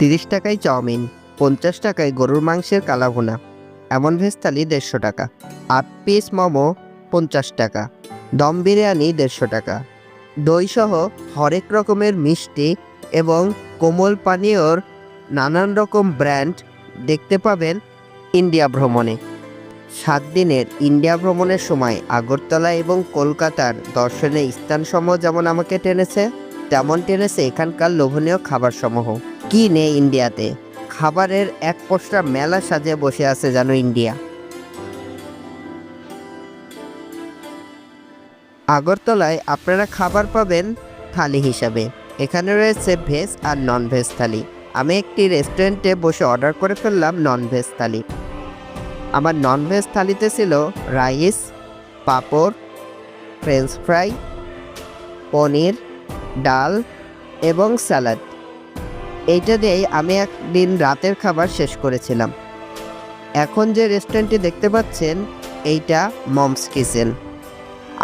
তিরিশ টাকায় চাউমিন, পঞ্চাশ টাকায় গরুর মাংসের কালাভুনা, এমন ভেজ থালি দেড়শো টাকা। আট পিস মোমো, পঞ্চাশ টাকা। দম বিরিয়ানি, দেড়শো টাকা। দইসহ হরেক রকমের মিষ্টি এবং কোমল পানীয়র নানান রকম ব্র্যান্ড দেখতে পাবেন ইন্ডিয়া ভ্রমণে। সাত দিনের ইন্ডিয়া ভ্রমণের সময় আগরতলা এবং কলকাতার দর্শনীয় স্থানসমূহ যেমন আমাকে টেনেছে, তেমন টেনেছে এখানকার লোভনীয় খাবারসমূহ কি নেই ইন্ডিয়াতে? খাবারের এক পোস্টার মেলা সাজিয়ে বসে আছে যেন ইন্ডিয়া। আগরতলায় আপনারা খাবার পাবেন থালি হিসাবে। এখানে রয়েছে ভেজ আর নন ভেজ থালি। আমি একটি রেস্টুরেন্টে বসে অর্ডার করে ফেললাম নন ভেজ থালি। আমার নন ভেজ থালিতে ছিল রাইস, পাঁপড়, ফ্রেঞ্চ ফ্রাই, পনির, ডাল এবং স্যালাড। এইটা দিয়েই আমি একদিন রাতের খাবার শেষ করেছিলাম। এখন যে রেস্টুরেন্টটি দেখতে পাচ্ছেন, এইটা মমস কিচেন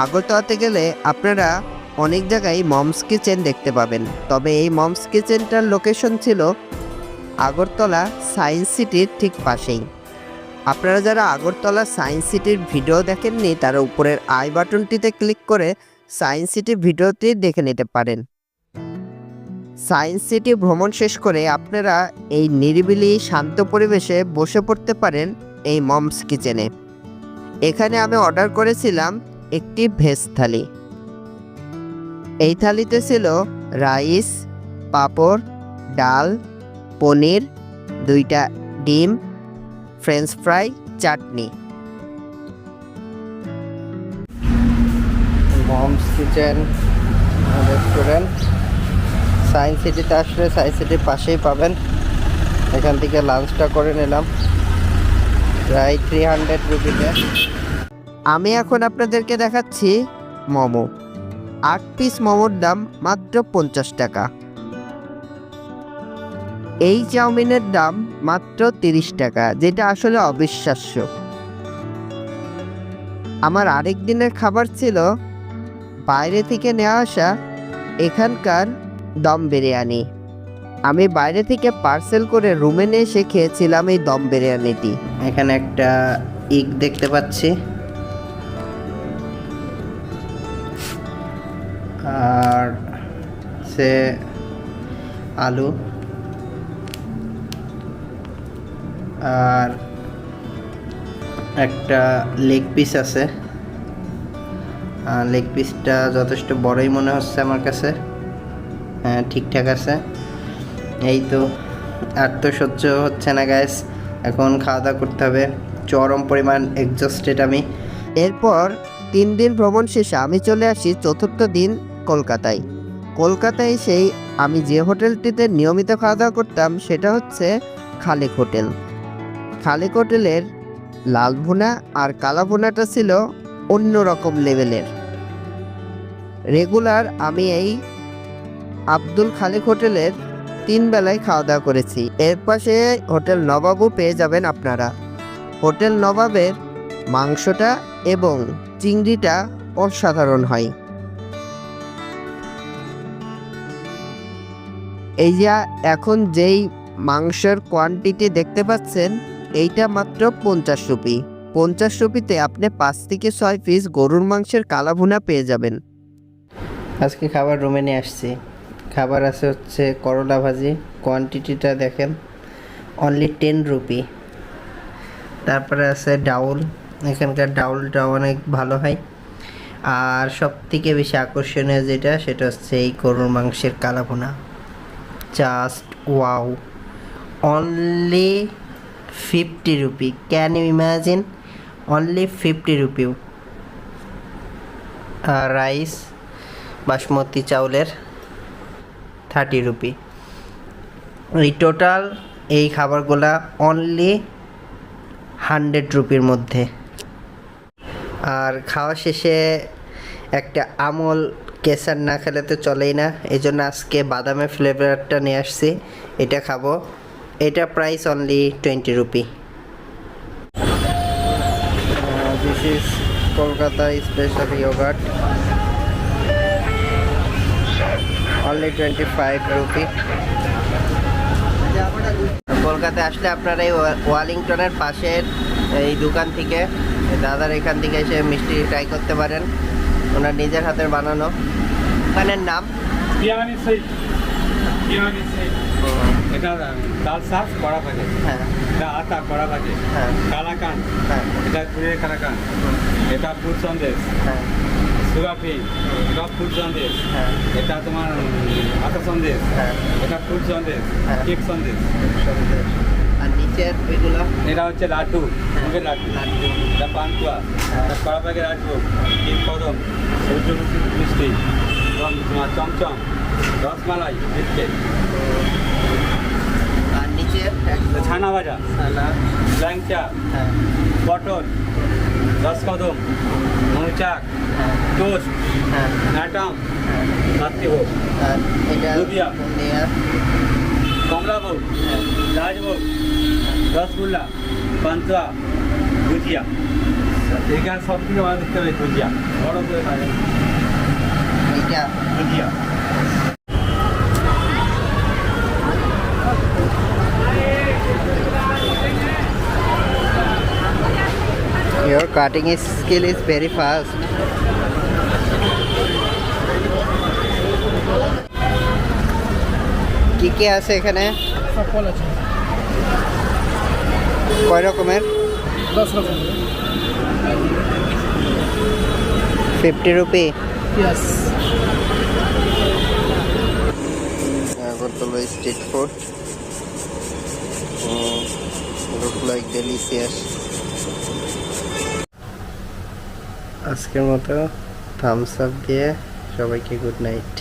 আগরতলাতে গেলে আপনারা অনেক জায়গায় মমস কিচেন দেখতে পাবেন। তবে এই মমস কিচেনটার লোকেশন ছিল আগরতলা সায়েন্স সিটির ঠিক পাশেই। আপনারা যারা আগরতলা সায়েন্স সিটির ভিডিও দেখেননি, তারা উপরের আই বাটনটিতে ক্লিক করে সায়েন্স সিটির ভিডিওটি দেখে নিতে পারেন। সায়েন্স সিটি ভ্রমণ শেষ করে আপনারা এই নিরিবিলি, শান্ত পরিবেশে বসে পড়তে পারেন এই মমস কিচেনে। এখানে আমি অর্ডার করেছিলাম একটি ভেজ থালি। এই থালিতে ছিল রাইস, পাঁপড়, ডাল, পনির, দুইটা ডিম, ফ্রেঞ্চ ফ্রাই, চাটনি। মমস কিচেন রেস্টুরেন্ট সায়েন্স সিটিতে আসলে সায়েন্স সিটির পাশেই পাবেন। এখান থেকে লাঞ্চটা করে নিলাম। প্রায় থ্রি হান্ড্রেড রুপিতে আমি এখন আপনাদেরকে দেখাচ্ছি মোমো। আট পিস মোমোর দাম মাত্র পঞ্চাশ টাকা। এই চাউমিনের দাম মাত্র তিরিশ টাকা, যেটা আসলে অবিশ্বাস্য। আমার আরেক দিনের খাবার ছিল, বাইরে থেকে নেওয়া আসা এখানকার দম বিরিয়ানি। আমি বাইরে থেকে পার্সেল করে রুমে নিয়ে এসে খেয়েছিলাম এই দম বিরিয়ানিটি। এখানে একটা ইগ দেখতে পাচ্ছি। আর সে আলু। আর একটা লেগ পিস আছে। লেগ পিসটা যথেষ্ট বড়ই মনে হচ্ছে আমার কাছে। ঠিকঠাক আছে। এই তো, আর তো সহ্য হচ্ছে না গ্যাস এখন খাওয়া দাওয়া করতে হবে। চরম পরিমাণ এক্সস্টেড আমি। এরপর তিন দিন ভ্রমণ শেষে আমি চলে আসি চতুর্থ দিন কলকাতায়। কলকাতায় এসেই আমি যে হোটেলটিতে নিয়মিত খাওয়া দাওয়া করতাম, সেটা হচ্ছে খালেক হোটেল। খালেক হোটেলের লাল ভুনা আর কালা ভুনাটা ছিল অন্য রকম লেভেলের রেগুলার আমি এই আব্দুল খালেক হোটেলের তিন বেলায় খাওয়া দাওয়া করেছি। এর পাশে হোটেল নবাবও পেয়ে যাবেন আপনারা। হোটেল নবাবের মাংসটা এবং চিংড়িটা অসাধারণ হয়। এই যে এখন যেই মাংসের কোয়ান্টিটি দেখতে পাচ্ছেন, এইটা মাত্র পঞ্চাশ রুপি। পঞ্চাশ রুপিতে আপনি পাঁচ থেকে ছয় পিস গরুর মাংসের কালাভুনা পেয়ে যাবেন। আজকে খাবার রুমে নিয়ে আসছি। খাবার আছে হচ্ছে করলা ভাজি। কোয়ান্টিটিটা দেখেন। অনলি টেন রুপি তারপরে আছে ডাউল। এখানকার ডাউলটা অনেক ভালো হয়। আর সব থেকে বেশি আকর্ষণীয় যেটা, সেটা হচ্ছে এই গরুর মাংসের কালাপোনা just wow only fifty rupee can you imagine only fifty rupee rice basmati, চাউলের। থার্টি রুপি এই টোটাল এই খাবারগুলা অনলি হান্ড্রেড রুপির মধ্যে। আর খাওয়া শেষে একটা আমল কেসার না খেলে তো চলেই না। এই জন্য আজকে বাদামের ফ্লেভারটা নিয়ে আসছি। এটা খাব। এটা price only twenty rupee this is Kolkata special yogurt only twenty five rupee নৌকাতে আসলে আপনারা এই ওয়া- ওয়ালিংটনের পাশের এই দোকান থেকে দাদার এখান থেকে এসে মিষ্টি ট্রাই করতে পারেন। ওনার নিজের হাতের বানানো। দোকানের নাম? এটা ডাল শাক কড়া হ্যাঁ। আটা কড়া হ্যাঁ। কালাকান। হ্যাঁ। এটা কালাকান। এটা ফুড সন্দেশ। হ্যাঁ। সুগার ফ্রি এটা ফুড সন্দেশ। হ্যাঁ। এটা তোমার উম, সন্দেশ। হ্যাঁ। এটা ফুড সন্দেশ হ্যাঁ। কেক সন্দেশ। আর নিচের এগুলো? এটা হচ্ছে লাড্ডু মুগের লাড্ডু। এটা পান্তুয়া এটা কড়া প্যাকেট লাড্ডু তিন কদম সূর্যমুখী মিষ্টি তোমার চমচম রসমালাই বিস্কিট। আর নিচের ছানা ভাজা। ল্যাংচা হ্যাঁ। পটল রসকদম হ্যাঁ টোস্ট হ্যাঁ। আর এটা দুধিয়া। কমলাভোগ রাজভোগ রসগোল্লা পান্তুয়া গুজিয়া এখানে সব থেকে ভালো দেখতে হবে গুজিয়া বড় করে এটা গুজিয়া Your cutting skill is very fast. কি কি আছে এখানে? আছে। কয় রকমের? দশ fifty rupee. Yes Agartala street food look like delicious আজকের মতো থামস আপ দিয়ে সবাইকে গুড নাইট